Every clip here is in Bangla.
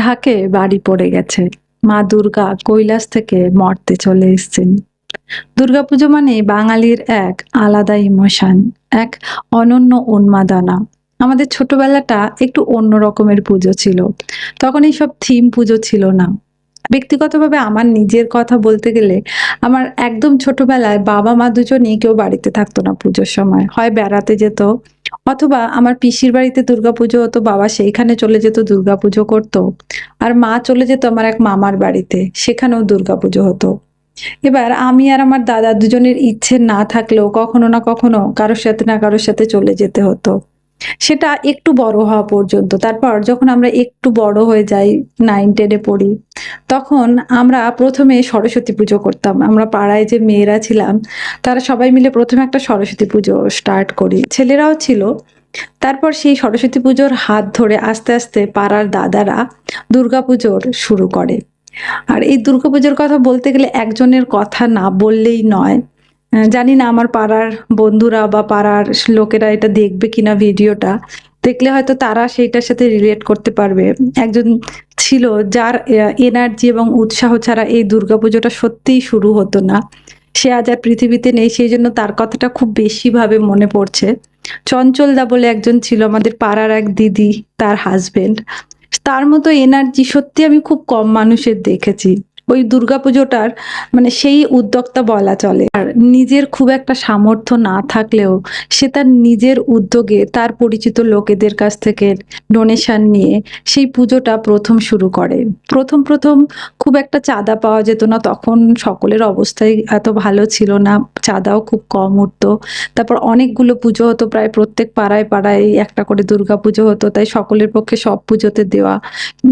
ঢাকে বাড়ি পড়ে গেছে। মা দুর্গা কৈলাস থেকে মর্তে চলে এসেছেন। দুর্গাপুজো মানে বাঙালির এক আলাদা ইমোশন এক অনন্য উন্মাদনা। আমাদের ছোটবেলাটা একটু অন্য রকমের পুজো ছিল। তখন এইসব থিম পুজো ছিল না। ব্যক্তিগতভাবে আমার নিজের কথা বলতে গেলে আমার একদম ছোটবেলায় বাবা মা দুজনই কেউ বাড়িতে থাকতো না পুজোর সময়। হয় বেড়াতে যেত অথবা আমার পিসির বাড়িতে দুর্গাপুজো হতো, বাবা সেইখানে চলে যেত, দুর্গাপুজো করতো। আর মা চলে যেত আমার এক মামার বাড়িতে, সেখানেও দুর্গাপুজো হতো। এবার আমি আর আমার দাদা দুজনের ইচ্ছে না থাকলেও কখনো না কখনো কারোর সাথে না কারোর সাথে চলে যেতে হতো। সেটা একটু বড় হওয়া পর্যন্ত। তারপর যখন আমরা একটু বড় হয়ে যাই নাইন টেনে পড়ি, তখন আমরা প্রথমে সরস্বতী পুজো করতাম। আমরা পাড়ায় যে মেয়েরা ছিলাম, তারা সবাই মিলে প্রথমে একটা সরস্বতী পুজো স্টার্ট করি। ছেলেরাও ছিল। তারপর সেই সরস্বতী পুজোর হাত ধরে আস্তে আস্তে পাড়ার দাদারা দুর্গাপুজোর শুরু করে। আর এই দুর্গাপুজোর কথা বলতে গেলে একজনের কথা না বললেই নয় জানি না আমার পাড়ার বন্ধুরা বা পাড়ার লোকেরা এটা দেখবে কিনা ভিডিওটা। দেখলে হয়তো তারা সেইটার সাথে রিলেট করতে পারবে। একজন ছিল যার এনার্জি এবং উৎসাহ ছাড়া এই দুর্গাপুজোটা সত্যিই শুরু হতো না। সে আজ আর পৃথিবীতে নেই, সেই জন্য তার কথাটা খুব বেশিভাবে মনে পড়ছে। চঞ্চলদা বলে একজন ছিল আমাদের পাড়ার এক দিদি, তার হাজবেন্ড তার মতো এনার্জি সত্যি আমি খুব কম মানুষের দেখেছি। ওই দুর্গাপুজোটার মানে সেই উদ্যোক্তা বলা চলে। আর নিজের খুব একটা সামর্থ্য না থাকলেও সে তার নিজের উদ্যোগে তার পরিচিত লোকেদের কাছ থেকে ডোনেশন নিয়ে সেই পুজোটা প্রথম শুরু করে। প্রথম প্রথম খুব একটা চাঁদা পাওয়া যেত না, তখন সকলের অবস্থাই এত ভালো ছিল না, চাঁদাও খুব কম উঠতো। তারপর অনেকগুলো পুজো হতো, প্রায় প্রত্যেক পাড়ায় পাড়ায় একটা করে দুর্গা পুজো হতো, তাই সকলের পক্ষে সব পুজোতে দেওয়া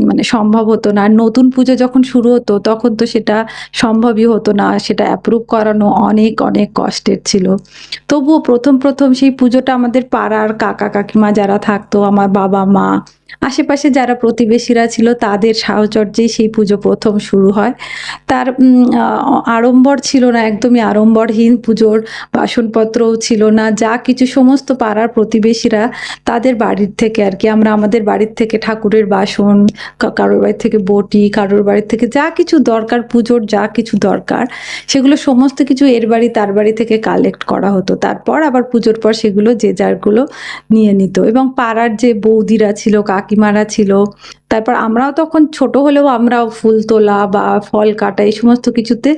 মানে সম্ভব হতো না। আর নতুন পুজো যখন শুরু হতো, তখন তো সেটা সম্ভবই হতো না। সেটা অ্যাপ্রুভ করানো অনেক অনেক কষ্টের ছিল। তবুও প্রথম প্রথম সেই পুজোটা আমাদের পাড়ার কাকা, কাকিমা যারা থাকতো, আমার বাবা, মা আশেপাশে যারা প্রতিবেশীরা ছিল, তাদের সাহচর্যেই সেই পুজো প্রথম শুরু হয়। তার আড়ম্বর ছিল না, একদমই আড়ম্বরহীন পুজোর বাসনপত্রও ছিল না। যা কিছু সমস্ত পাড়ার প্রতিবেশীরা তাদের বাড়ির থেকে আর কি, আমরা আমাদের বাড়ির থেকে ঠাকুরের বাসন কারোর বাড়ির থেকে বটি, কারোর বাড়ির থেকে যা কিছু দরকার, পুজোর যা কিছু দরকার, সেগুলো সমস্ত কিছু এর বাড়ি, তার বাড়ি থেকে কালেক্ট করা হতো। তারপর আবার পুজোর পর সেগুলো যে যারগুলো নিয়ে নিত। এবং পাড়ার যে বৌদিরা ছিল কাকিমারা ছিল। তারপর আমরাও তখন ছোট হলেও আমরাও ফুল তোলা বা ফল কাটা এই সমস্ত কিছুতে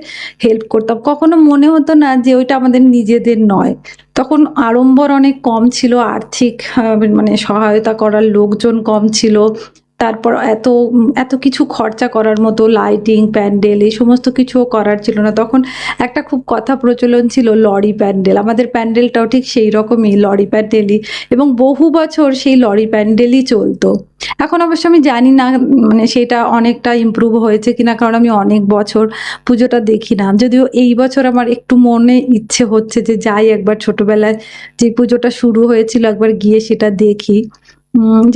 হেল্প করতাম। কখনো মনে হতো না যে ওইটা আমাদের নিজেদের নয়। তখন আড়ম্বর অনেক কম ছিল, আর্থিক মানে সহায়তা করার লোকজন কম ছিল। তারপর এত এত কিছু খরচা করার মতো লাইটিং প্যান্ডেল এই সমস্ত কিছুও করার ছিল না। তখন একটা খুব কথা প্রচলন ছিল লরি প্যান্ডেল আমাদের প্যান্ডেলটাও ঠিক সেই রকমই, লরি প্যান্ডেলই এবং বহু বছর সেই লরি প্যান্ডেলই চলতো। এখন অবশ্য আমি জানি না মানে সেটা অনেকটা ইমপ্রুভ হয়েছে কিনা, কারণ আমি অনেক বছর পুজোটা দেখি না। যদিও এই বছর আমার একটু মনে ইচ্ছে হচ্ছে যে যাই একবার ছোটবেলায় যে পুজোটা শুরু হয়েছিল একবার গিয়ে সেটা দেখি।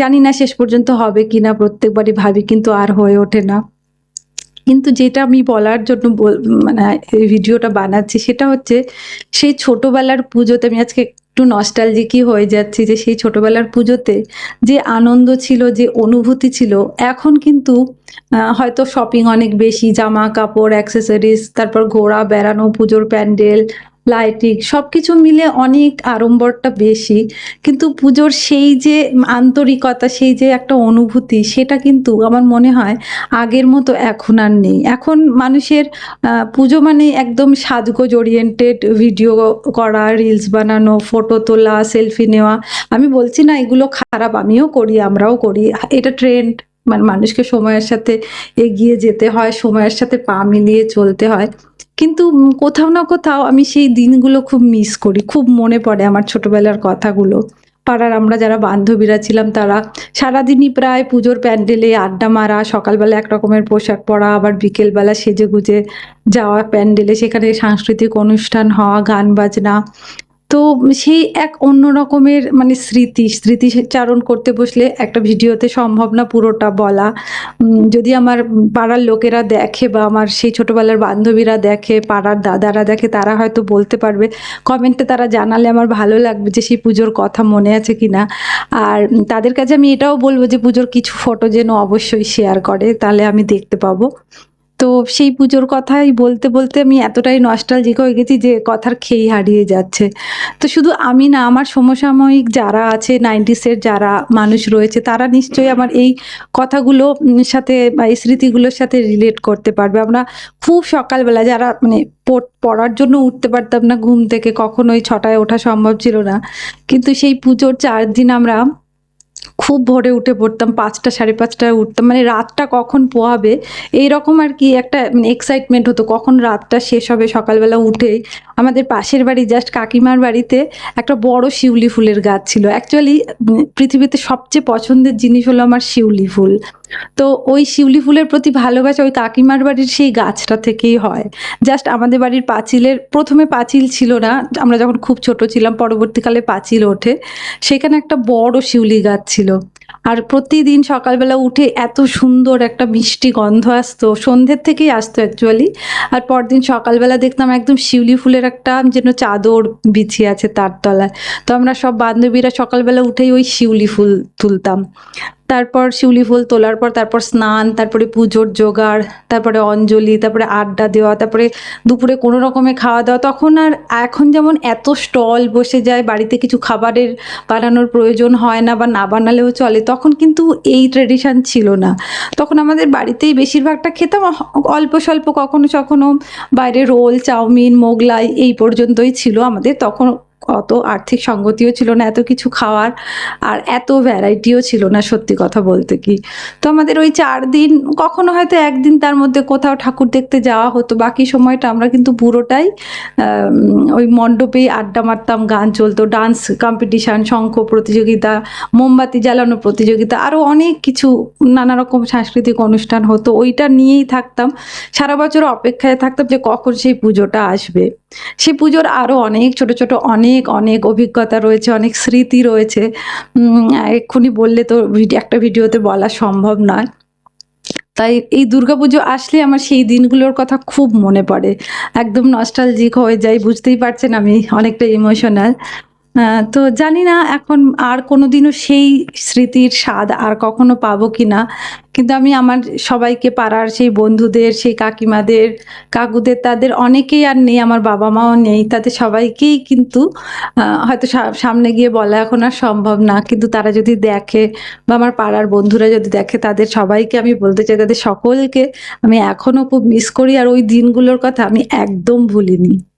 জানি না শেষ পর্যন্ত হবে কিনা, প্রত্যেকবারই ভাবি কিন্তু আর হয়ে ওঠে না। কিন্তু যেটা আমি বলার জন্য মানে এই ভিডিওটা বানাচ্ছি সেটা হচ্ছে, সেই ছোটবেলার পুজোতে আমি আজকে একটু নস্টালজিকই হয়ে যাচ্ছি যে সেই ছোটবেলার পুজোতে যে আনন্দ ছিল, যে অনুভূতি ছিল, এখন কিন্তু হয়তো শপিং অনেক বেশি, জামা কাপড় অ্যাক্সেসরিজ তারপর ঘোরা বেড়ানো, পুজোর প্যান্ডেল লাইটিং সব কিছু মিলে অনেক আড়ম্বরটা বেশি। কিন্তু পুজোর সেই যে আন্তরিকতা, সেই যে একটা অনুভূতি, সেটা কিন্তু আমার মনে হয় আগের মতো এখন আর নেই। এখন মানুষের পুজো মানে একদম সাজগোজ ওরিয়েন্টেড ভিডিও করা রিলস বানানো ফটো তোলা সেলফি নেওয়া। আমি বলছি না, এগুলো খারাপ, আমিও করি, আমরাও করি। এটা ট্রেন্ড মানে মানুষকে সময়ের সাথে এগিয়ে যেতে হয়, সময়ের সাথে পা মিলিয়ে চলতে হয়। কিন্তু কোথাও না কোথাও আমি সেই দিনগুলো খুব মিস করি। খুব মনে পড়ে আমার ছোটবেলার কথাগুলো। পাড়ার আমরা যারা বান্ধবীরা ছিলাম তারা সারাদিনই প্রায় পুজোর প্যান্ডেলে আড্ডা মারা, সকালবেলা এক রকমের পোশাক পরা, আবার বিকেলবেলা সেজে গুজে যাওয়া প্যান্ডেলে সেখানে সাংস্কৃতিক অনুষ্ঠান হওয়া, গান বাজনা তো সেই এক অন্য রকমের মানে স্মৃতি স্মৃতিচারণ করতে বসলে একটা ভিডিওতে সম্ভব না পুরোটা বলা। যদি আমার পাড়ার লোকেরা দেখে বা আমার সেই ছোটোবেলার বান্ধবীরা দেখে, পাড়ার দাদারা দেখে, তারা হয়তো বলতে পারবে। কমেন্টে তারা জানালে আমার ভালো লাগবে যে সেই পুজোর কথা মনে আছে কি না আর তাদের কাছে আমি এটাও বলব যে পুজোর কিছু ফটো যেন অবশ্যই শেয়ার করে, তাহলে আমি দেখতে পাবো। তো সেই পুজোর কথাই বলতে বলতে আমি এতটাই নস্টালজিক হয়ে গেছি যে কথার খেই হারিয়ে যাচ্ছে। তো শুধু আমি না, আমার সমসাময়িক যারা আছে নাইনটিসের যারা মানুষ রয়েছে, তারা নিশ্চয়ই আমার এই কথাগুলো সাথে বা এই স্মৃতিগুলোর সাথে রিলেট করতে পারবে। আমরা খুব সকালবেলা যারা মানে পড়ার জন্য উঠতে পারতাম না, ঘুম থেকে কখনোই ছটায় ওঠা সম্ভব ছিল না। কিন্তু সেই পুজোর চার দিন আমরা খুব ভোরে উঠে পড়তাম, পাঁচটা, সাড়ে পাঁচটায় উঠতাম। মানে রাতটা কখন পোহাবে এইরকম আর কি একটা এক্সাইটমেন্ট হতো, কখন রাতটা শেষ হবে সকালবেলা উঠেই। আমাদের পাশের বাড়ি জাস্ট কাকিমার বাড়িতে একটা বড় শিউলি ফুলের গাছ ছিল। অ্যাকচুয়ালি পৃথিবীতে সবচেয়ে পছন্দের জিনিস হলো আমার শিউলি ফুল। তো ওই শিউলি ফুলের প্রতি ভালোবাসা ওই কাকিমার বাড়ির সেই গাছটা থেকেই হয়। জাস্ট আমাদের বাড়ির পাঁচিলের, প্রথমে পাঁচিল ছিল না, আমরা যখন খুব ছোট ছিলাম, পরবর্তীকালে পাঁচিল ওঠে। সেখানে একটা বড় শিউলি গাছ ছিল। আর প্রতিদিন সকালবেলা উঠে এত সুন্দর একটা মিষ্টি গন্ধ আসতো। সন্ধ্যের থেকেই আসতো অ্যাকচুয়ালি আর পরদিন সকালবেলা দেখতাম একদম শিউলি ফুলের একটা যেন চাদর বিছিয়ে আছে তার তলায়। তো আমরা সব বান্ধবীরা সকালবেলা উঠেই ওই শিউলি ফুল তুলতাম। তারপর শিউলি ফুল তোলার পর তারপর স্নান, তারপরে পুজোর জোগাড়, তারপরে অঞ্জলি, তারপরে আড্ডা দেওয়া, তারপরে দুপুরে কোনো রকমে খাওয়া দাওয়া। তখন আর এখন যেমন এত স্টল বসে যায়, বাড়িতে কিছু খাবারের বানানোর প্রয়োজন হয় না বা না বানালেও চলে, তখন কিন্তু এই ট্রেডিশন ছিল না। তখন আমাদের বাড়িতেই বেশিরভাগটা খেতাম অল্প স্বল্প কখনো কখনো বাইরে রোল, চাউমিন, মোগলাই এই পর্যন্তই ছিল আমাদের। তখন অত আর্থিক সঙ্গতিও ছিল না, এত কিছু খাওয়ার আর এত ভ্যারাইটিও ছিল না সত্যি কথা বলতে কি। তো আমাদের ওই চার দিন, কখনো হয়তো একদিন তার মধ্যে কোথাও ঠাকুর দেখতে যাওয়া হতো, বাকি সময়টা আমরা কিন্তু পুরোটাই ওই মণ্ডপেই আড্ডা মারতাম, গান চলতো ডান্স কম্পিটিশান শঙ্খ প্রতিযোগিতা, মোমবাতি জ্বালানো প্রতিযোগিতা আরও অনেক কিছু নানা রকম সাংস্কৃতিক অনুষ্ঠান হতো, ওইটা নিয়েই থাকতাম। সারা বছর অপেক্ষায় থাকতাম যে কখন সেই পুজোটা আসবে। সে পুজোর আরও অনেক ছোট ছোট অনেক অনেক অনেক অভিজ্ঞতা রয়েছে, অনেক স্মৃতি রয়েছে। এক্ষুনি বললে তো একটা ভিডিওতে বলা সম্ভব নয়। তাই এই দুর্গাপুজো আসলে আমার সেই দিনগুলোর কথা খুব মনে পড়ে। একদম নস্টালজিক হয়ে যাই, বুঝতেই পারছেন আমি অনেকটা ইমোশনাল তো জানি না এখন আর কোনোদিনও সেই স্মৃতির স্বাদ আর কখনো পাবো কি না কিন্তু আমি আমার সবাইকে পাড়ার সেই বন্ধুদের, সেই কাকিমাদের, কাকুদের, তাদের অনেকেই আর নেই, আমার বাবা মাও নেই। তাদের সবাইকেই কিন্তু হয়তো সামনে গিয়ে বলা এখন আর সম্ভব না। কিন্তু তারা যদি দেখে বা আমার পাড়ার বন্ধুরা যদি দেখে, তাদের সবাইকে আমি বলতে চাই, তাদের সকলকে আমি এখনও খুব মিস করি। আর ওই দিনগুলোর কথা আমি একদম ভুলিনি।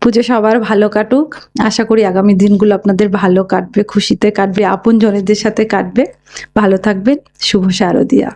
পুজো সবার ভালো কাটুক। আশা করি আগামী দিনগুলো আপনাদের ভালো কাটবে, খুশিতে কাটবে আপন জনেদের সাথে কাটবে। ভালো থাকবেন, শুভ শারদিয়া।